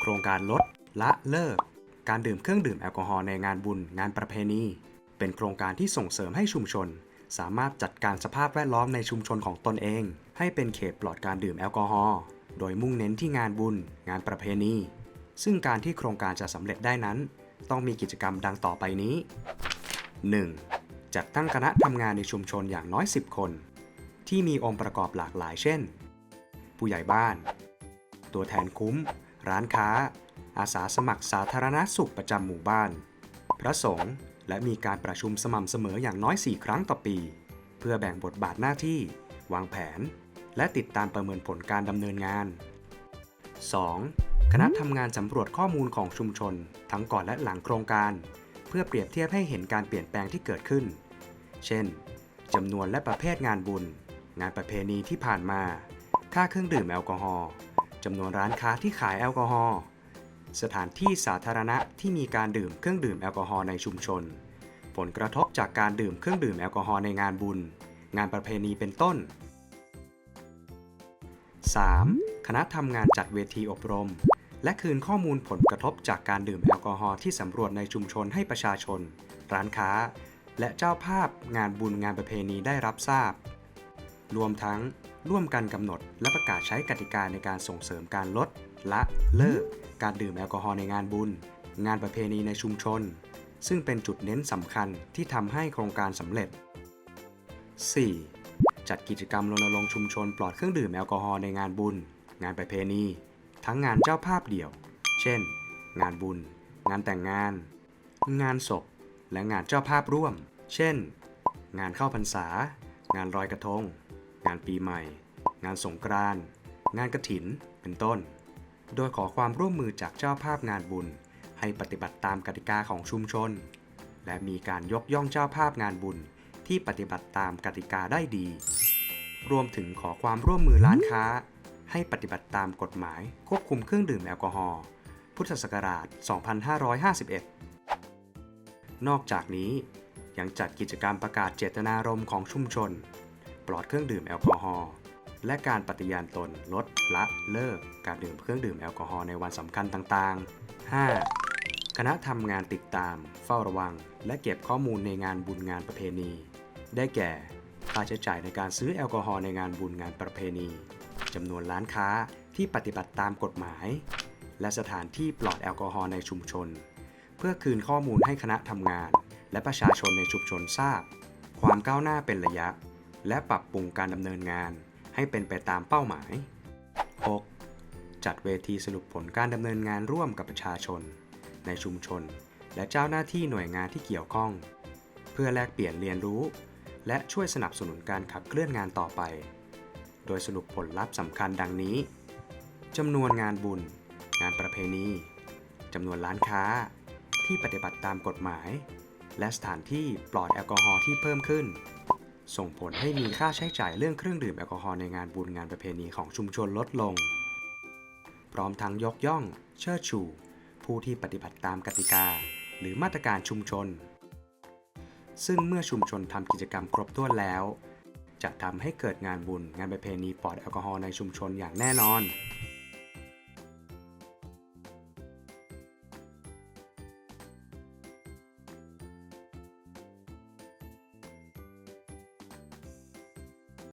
โครงการลด ละเลิก การดื่มเครื่องดื่มแอลกอฮอล์ในงานบุญงานประเพณี เป็นโครงการที่ส่งเสริมให้ชุมชน สามารถจัดการสภาพแวดล้อมในชุมชนของตนเอง ให้เป็นเขตปลอดการดื่มแอลกอฮอล์โดยมุ่งเน้นที่งานบุญ งานประเพณี ซึ่งการที่โครงการจะสำเร็จได้นั้น ต้องมีกิจกรรมดังต่อไปนี้ 1. จัดตั้งคณะทำงานในชุมชนอย่างน้อย 10 คน ที่มีองค์ประกอบหลากหลายเช่น ผู้ใหญ่บ้าน ตัวแทนคุ้ม ร้านค้า อาสาสมัครสาธารณสุขประจำหมู่บ้าน พระสงฆ์และมีการประชุมสม่ำเสมออย่างน้อย 4 ครั้งต่อปี เพื่อแบ่งบทบาทหน้าที่ วางแผน และติดตามประเมินผลการดำเนินงาน 2. คณะทำงานสำรวจข้อมูลของชุมชน ทั้งก่อนและหลังโครงการ เพื่อเปรียบเทียบให้เห็นการเปลี่ยนแปลงที่เกิดขึ้น เช่นจำนวนและประเภทงานบุญ งานประเพณีที่ผ่านมา ค่าเครื่องดื่มแอลกอฮอล์ จำนวนร้านค้าที่ขายแอลกอฮอล์ สถานที่สาธารณะที่มีการดื่มเครื่องดื่มแอลกอฮอล์ในชุมชน ผลกระทบจากการดื่มเครื่องดื่มแอลกอฮอล์ในงานบุญ งานประเพณีเป็นต้น 3. คณะทำงานจัดเวทีอบรม และคืนข้อมูลผลกระทบจากการดื่มแอลกอฮอล์ที่สำรวจในชุมชนให้ประชาชน ร้านค้า และเจ้าภาพงานบุญงานประเพณีได้รับทราบ รวมทั้ง ร่วมกันกำหนด และประกาศใช้กติกาในการส่งเสริมการลด ละเลิก การดื่มแอลกอฮอล์ในงานบุญ งานประเพณีในชุมชน ซึ่งเป็นจุดเน้นสำคัญที่ทำให้โครงการสำเร็จ 4. จัดกิจกรรมรณรงค์ชุมชนปลอดเครื่องดื่มแอลกอฮอล์ในงานบุญ งานประเพณี ทั้งงานเจ้าภาพเดี่ยว เช่น งานบุญ งานแต่งงาน งานศพ และงานเจ้าภาพร่วม เช่น งานเข้าพรรษา งานลอยกระทง งานปีใหม่ งานสงกรานต์งานกระถิน เป็นต้น โดยขอความร่วมมือจากเจ้าภาพงานบุญ ให้ปฏิบัติตามกติกาของชุมชน และมีการยกย่องเจ้าภาพงานบุญที่ปฏิบัติตามกติกาได้ดี รวมถึงขอความร่วมมือร้านค้า ให้ปฏิบัติตามกฎหมายควบคุมเครื่องดื่มแอลกอฮอล์ พุทธศักราช 2551 นอกจากนี้ยังจัดกิจกรรมประกาศเจตนารมณ์ของชุมชน ลอดเครื่องดื่มแอลกอฮอล์และการปฏิญาณตนลดละเลิกการดื่มเครื่องดื่มแอลกอฮอล์ในวันสำคัญต่างๆ 5. คณะทำงานติดตาม เฝ้าระวัง และเก็บข้อมูลในงานบุญงานประเพณี ได้แก่ ค่าใช้จ่ายในการซื้อแอลกอฮอล์ในงานบุญงานประเพณีจำนวนร้านค้าที่ปฏิบัติตามกฎหมาย และสถานที่ปลอดแอลกอฮอล์ในชุมชน เพื่อคืนข้อมูลให้คณะทำงาน และประชาชนในชุมชนทราบ ความก้าวหน้าเป็นระยะ และปรับปรุงการดำเนินงานให้เป็นไปตามเป้าหมาย 6. จัดเวทีสรุปผลการดำเนินงานร่วมกับประชาชน ในชุมชน และเจ้าหน้าที่หน่วยงานที่เกี่ยวข้อง เพื่อแลกเปลี่ยนเรียนรู้ และช่วยสนับสนุนการขับเคลื่อนงานต่อไป โดยสรุปผลลัพธ์สำคัญดังนี้จำนวนงานบุญ งานประเพณีจำนวนร้านค้า ที่ปฏิบัติตามกฎหมาย และสถานที่ปลอดแอลกอฮอล์ที่เพิ่มขึ้น ส่งผลให้มีค่าใช้จ่ายเรื่องเครื่องดื่มแอลกอฮอล์ในงานบุญงานประเพณีของชุมชนลดลง พร้อมทั้งยกย่อง เชิดชู ผู้ที่ปฏิบัติตามกติกา หรือมาตรการชุมชน ซึ่งเมื่อชุมชนทำกิจกรรมครบถ้วนแล้ว จะทำให้เกิดงานบุญงานประเพณีปลอดแอลกอฮอล์ในชุมชนอย่างแน่นอน